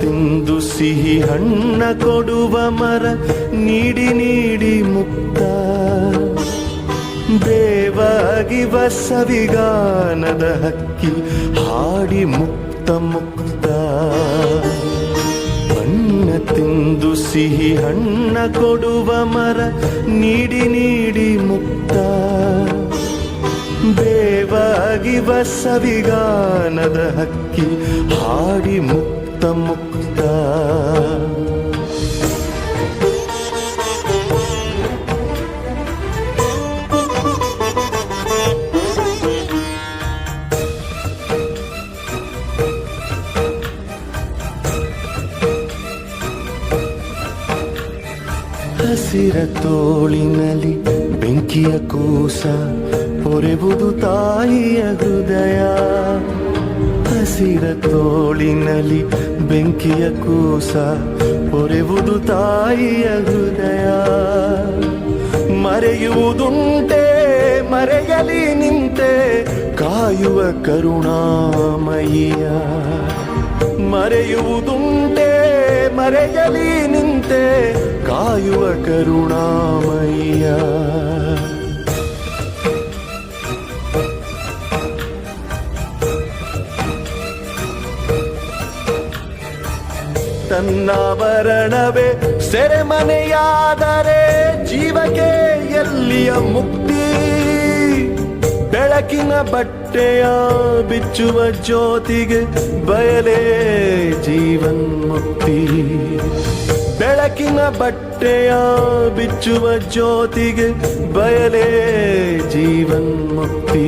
ತಿಂದು ಸಿಹಿ ಹಣ್ಣ ಕೊಡುವ ಮರ ನೀಡಿ ನೀಡಿ ಮುಕ್ತ. ದೇವಾಗಿ ಸವಿಗಾನದ ಹಕ್ಕಿ ಹಾಡಿ ಮುಕ್ತ ಮುಕ್ತ. ಸಿಹಿ ಹಣ್ಣ ಕೊಡುವ ಮರ ನೀಡಿ ನೀಡಿ ಮುಕ್ತ. ಬೇವಾಗಿ ಬಸವಿಗಾನದ ಹಕ್ಕಿ ಹಾಡಿ ಮುಕ್ತ ಮುಕ್ತ. ಹಸಿರ ತೋಳಿನಲ್ಲಿ ಬೆಂಕಿಯ ಕೂಸ ಹೊರೆಬುದು ತಾಯಿಯ ಹೃದಯ ಹಸಿರ ತೋಳಿನಲ್ಲಿ ಬೆಂಕಿಯ ಕೂಸ ಹೊರೆಬುದು ತಾಯಿಯ ಹೃದಯ ಮರೆಯುವುದುಂಟೆ ಮರೆಯಲಿ ನಿಂತೆ ಕಾಯುವ ಕರುಣಾಮಯಿಯ ಮರೆಯುವುದುಂಟೆ ಮರೆಯಲಿ ನಿಂತೆ ಕಾಯುವ ಕರುಣಾಮಯ್ಯ. ತನ್ನಾವರಣವೇ ಸೆರೆಮನೆಯಾದರೆ ಜೀವಕ್ಕೆ ಎಲ್ಲಿಯ ಮುಕ್ತಿ? ಬೆಳಕಿನ ಬಟ್ಟೆಯ ಬಿಚ್ಚುವ ಜ್ಯೋತಿಗೆ ಬಯಲೇ ಜೀವನ್ ಮುಕ್ತಿ. ಬೆಳಕಿನ ಬಟ್ಟೆಯ ಬಿಚ್ಚುವ ಜ್ಯೋತಿಗೆ ಬಯಲೇ ಜೀವನ್ ಮುಕ್ತಿ.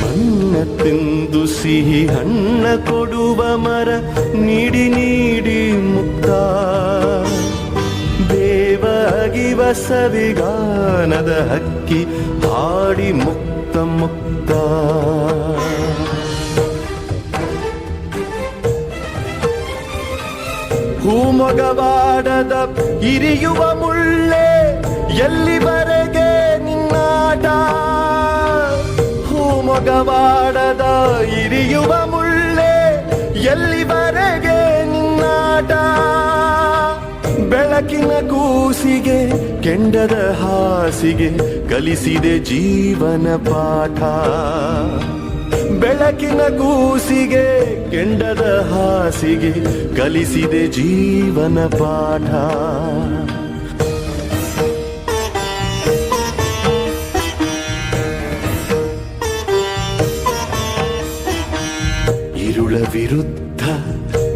ಮಣ್ಣ ತಿಂದು ಸಿಹಿ, ಹಣ್ಣ ಕೊಡುವ ಮರ, ನೀಡಿ ನೀಡಿ ಮುಕ್ತ ಸವಿಗಾನದ ಹಕ್ಕಿ ಹಾಡಿ ಮುಕ್ತ ಮುಕ್ತ. ಹೂಮೊಗವಾಡದ ಇರಿಯುವ ಮುಳ್ಳೆ ಎಲ್ಲಿವರೆಗೆ ನಿನ್ನಾಟ? ಹೂಮೊಗವಾಡದ ಇರಿಯುವ ಮುಳ್ಳೆ ಎಲ್ಲಿವರೆಗೆ ನಿನ್ನಾಟ? ಬೆಳಕಿನ ಕೂಸಿಗೆ, ಕೆಂಡದ ಹಾಸಿಗೆ ಕಲಿಸಿದೆ ಜೀವನ ಪಾಠ. ಬೆಳಕಿನ ಕೂಸಿಗೆ, ಕೆಂಡದ ಹಾಸಿಗೆ ಕಲಿಸಿದೆ ಜೀವನ ಪಾಠ. ಇರುಳ ವಿರುದ್ಧ,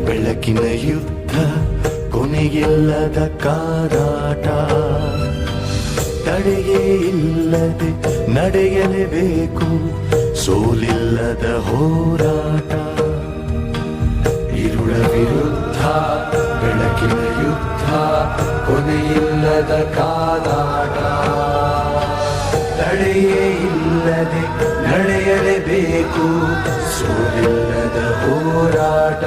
ಬೆಳಕಿನ ಯುದ್ಧ ಕೊನೆಗೆಲ್ಲದ ಕಾದಾಟ. ತಡೆಯೇ ಇಲ್ಲದೆ ನಡೆಯಲೇಬೇಕು, ಸೋಲಿಲ್ಲದ ಹೋರಾಟ. ಇರುಳ ವಿರುದ್ಧ, ಬೆಳಕಿನ ಯುದ್ಧ, ಕೊನೆಯಿಲ್ಲದ ಕಾದಾಟ. ತಡೆಯೇ ಇಲ್ಲದೆ ನಡೆಯಲೇಬೇಕು, ಸೋಲಿಲ್ಲದ ಹೋರಾಟ.